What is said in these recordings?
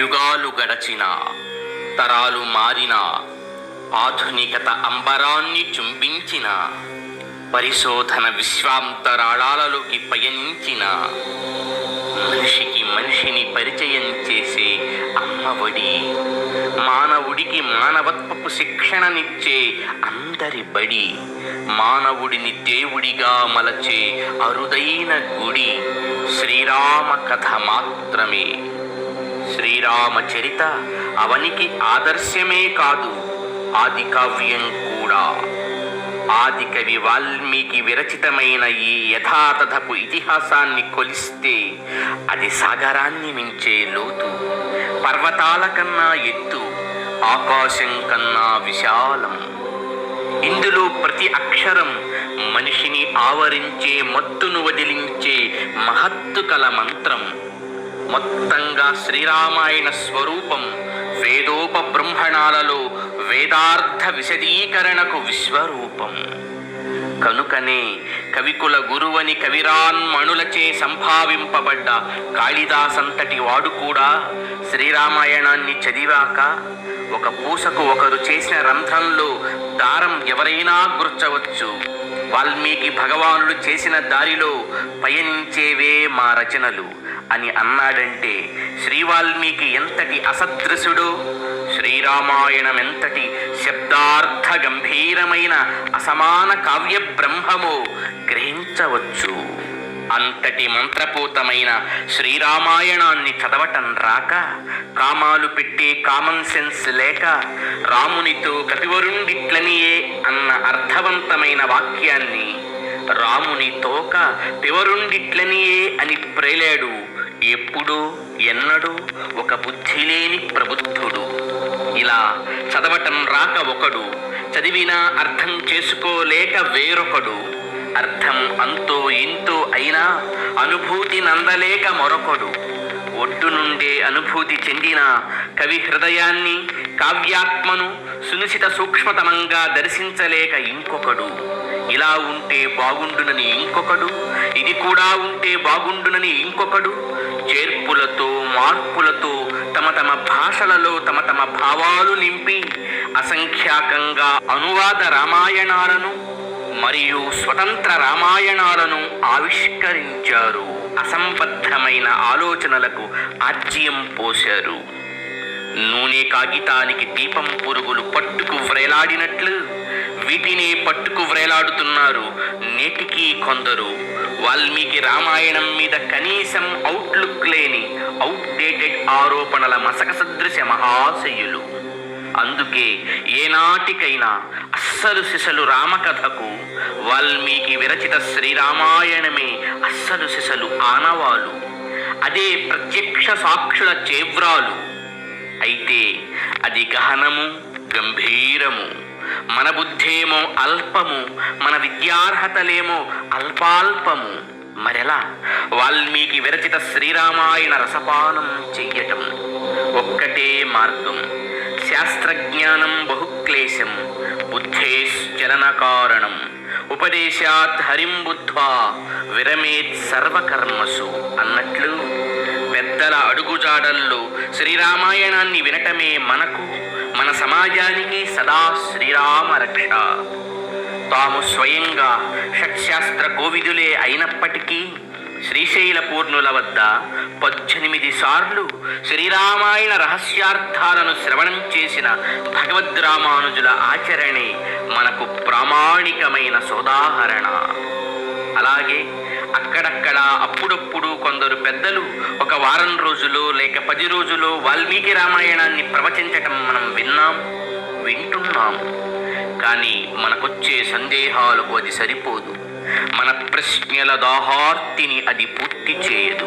యుగాలు గడచిన తరాలు మారిన ఆధునికత అంబరాన్ని చుంబించిన పరిశోధన విశ్వాంతరాళాలలోకి పయనించిన మనిషికి మనిషిని పరిచయం చేసే అమ్మఒడి మానవుడికి మానవత్వపు శిక్షణనిచ్చే అందరి బడి మానవుడిని దేవుడిగా మలచే అరుదైన గుడి శ్రీరామ కథ మాత్రమే. శ్రీరామ చరిత అవనికి ఆదర్శమే కాదు ఆది కావ్యం కూడా. ఆది కవి వాల్మీకి విరచితమైన ఈ యథాతథపు ఇతిహాసాన్ని కొలిస్తే అది సాగరాన్ని మించే లోతు పర్వతాల కన్నా ఎత్తు ఆకాశం కన్నా విశాలం. ఇందులో ప్రతి అక్షరం మనిషిని ఆవరించే మత్తును వదిలించే మహత్తు కల మంత్రం. మొత్తంగా శ్రీరామాయణ స్వరూపం వేదోపబ్రహ్మణాలలో వేదార్థ విశదీకరణకు విశ్వరూపం. కనుకనే కవికుల గురువని కవిరాన్ మణులచే సంభావింపబడ్డ కాళిదాసంతటి వాడు కూడా శ్రీరామాయణాన్ని చదివాక ఒక పూసకు ఒకరు చేసిన రంధ్రంలో దారం ఎవరైనా గుర్చవచ్చు. వాల్మీకి భగవానుడు చేసిన దారిలో పయనించేవే మా రచనలు. అని అన్నాడంటే శ్రీ వాల్మీకి ఎంతటి అసదృశుడు శ్రీరామాయణం ఎంతటి శబ్దార్థ గంభీరమైన అసమాన కావ్య బ్రహ్మమో గ్రహించవచ్చు. అంతటి మంత్రపూతమైన శ్రీరామాయణాన్ని చదవటం రాక కామాలు పెట్టే కామన్ సెన్స్ లేక రామునితో కపివరుండిట్లనియే అన్న అర్థవంతమైన వాక్యాన్ని రాముని తోక పివరుండిట్లనియే అని ప్రేలాడు ఎప్పుడూ ఎన్నడూ ఒక బుద్ధి లేని ప్రబుద్ధుడు. ఇలా చదవటం రాక ఒకడు చదివినా అర్థం చేసుకోలేక వేరొకడు. అర్థం అంతో ఇంతో అయినా అనుభూతి నందలేక మరొకడు. ఒడ్డు నుండే అనుభూతి చెందిన కవి హృదయాన్ని కావ్యాత్మను సునిశిత సూక్ష్మతమంగా దర్శించలేక ఇంకొకడు. ఇలా ఉంటే బాగుండునని ఇంకొకడు ఇది కూడా ఉంటే బాగుండునని ఇంకొకడు చేర్పులతో మార్పులతో తమ తమ భాషలలో తమ తమ భావాలు నింపి అసంఖ్యాకంగా అనువాద రామాయణాలను మరియు స్వతంత్ర రామాయణాలను ఆవిష్కరించారు. అసంబద్ధమైన ఆలోచనలకు ఆజ్యం పోశారు. నూనె కాగితానికి దీపం పురుగులు పట్టుకు వ్రేలాడినట్లు వీటినే పట్టుకు వ్రేలాడుతున్నారు నేటి కొందరు వాల్మీకి రామాయణం మీద కనీసం అవుట్లుక్ లేని అవుట్డేటెడ్ ఆరోపణల మసక సదృశ మహాశయులు. అందుకే ఏనాటికైనా అస్సలు సిసలు రామకథకు వాల్మీకి విరచిత శ్రీరామాయణమే అస్సలు సిసలు ఆనవాలు. అదే ప్రత్యక్ష సాక్షుల చేవ్రాలు. అయితే అది గహనము గంభీరము. మన బుద్ధేమో అల్పము మన విద్యార్హతలేమో అల్పాల్పము. మరెలా? వాల్మీకి విరచిత శ్రీరామాయణ రసపానం చెయ్యటం ఒక్కటే మార్గం. శాస్త్రజ్ఞానం బహుక్లేశం బుద్ధేశ్చలన కారణం ఉపదేశాత్ హరిం బుద్ధ్వా విరమేత్ సర్వకర్మసు అన్నట్లు పెద్దల అడుగుజాడల్లో శ్రీరామాయణాన్ని వినటమే మనకు మన సమాజానికి సదా శ్రీరామ రక్ష తాము స్వయంగా షట్శాస్త్ర కోవిదులే అయినప్పటికీ శ్రీశైల పూర్ణుల వద్ద పద్దెనిమిది సార్లు శ్రీరామాయణ రహస్యార్థాలను శ్రవణం చేసిన భగవద్ రామానుజుల ఆచరణే మనకు ప్రామాణికమైన సోదాహరణ. అలాగే అక్కడక్కడ అప్పుడప్పుడు కొందరు పెద్దలు ఒక వారం రోజులు లేక పది రోజులు వాల్మీకి రామాయణాన్ని ప్రవచించటం మనం విన్నాం వింటున్నాం. కానీ మనకొచ్చే సందేహాలకు అది సరిపోదు. మన ప్రశ్నల దాహార్తిని అది పూర్తి చేయదు.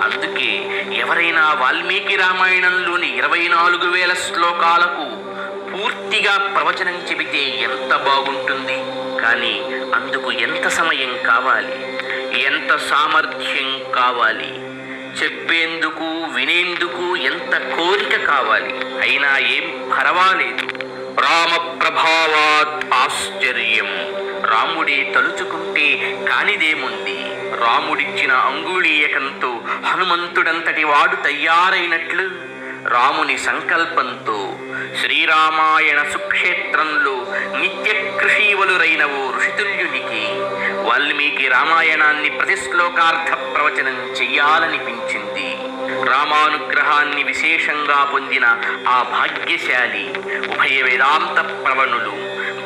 అందుకే ఎవరైనా వాల్మీకి రామాయణంలోని ఇరవై నాలుగు వేల శ్లోకాలకు పూర్తిగా ప్రవచనం చెబితే ఎంత బాగుంటుంది? కానీ అందుకు ఎంత సమయం కావాలి? ఎంత సామర్థ్యం కావాలి? చెప్పేందుకు వినేందుకు ఎంత కోరిక కావాలి? అయినా ఏం పర్వాలేదు. రామ ప్రభావాత్ ఆశ్చర్యం. రాముడే తలుచుకుంటే కానిదేముంది? రాముడిచ్చిన అంగుళీయకంతో హనుమంతుడంతటి వాడు తయారైనట్లు? రాముని సంకల్పంతో శ్రీరామాయణ సుక్షేత్రంలో నిత్య కృషీవలురైన ఓ ఋషితుల్యునికి వాల్మీకి రామాయణాన్ని ప్రతిశ్లోకార్థ ప్రవచనం చెయ్యాలనిపించింది. రామానుగ్రహాన్ని విశేషంగా పొందిన ఆ భాగ్యశాలి ఉభయ వేదాంత ప్రవణులు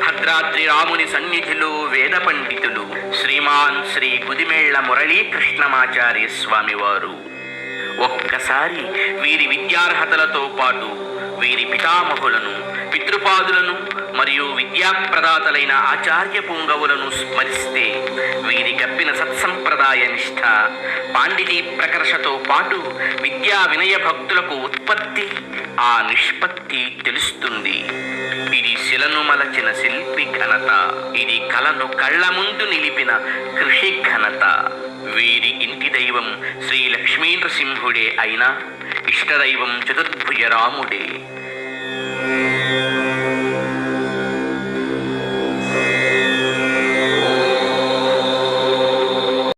భద్రాద్రి రాముని సన్నిధిలో వేద పండితులు శ్రీమాన్ శ్రీ గుదిమేళ్ళ మురళీకృష్ణమాచార్య స్వామివారు. ఒక్కసారి వీరి విద్యార్హతలతో పాటు వీరి పితామహులను పితృపాదులను మరియు విద్యాప్రదాతలైన ఆచార్య పుంగవులను స్మరిస్తే వీరి గప్పిన సత్సంప్రదాయ నిష్ఠ పాండితీ ప్రకర్షతో పాటు విద్యా వినయ భక్తులకు ఉత్పత్తి ఆ నిష్పత్తి తెలుస్తుంది. ఇది శిలను మలచిన శిల్పి ఘనత. ఇది కలను కళ్ళ ముందు నిలిపిన కృషి ఘనత. వీరి ఇంటి దైవం శ్రీ లక్ష్మీ నృసింహుడే అయినా ఇష్టదైవం చతుర్భుజ రాముడే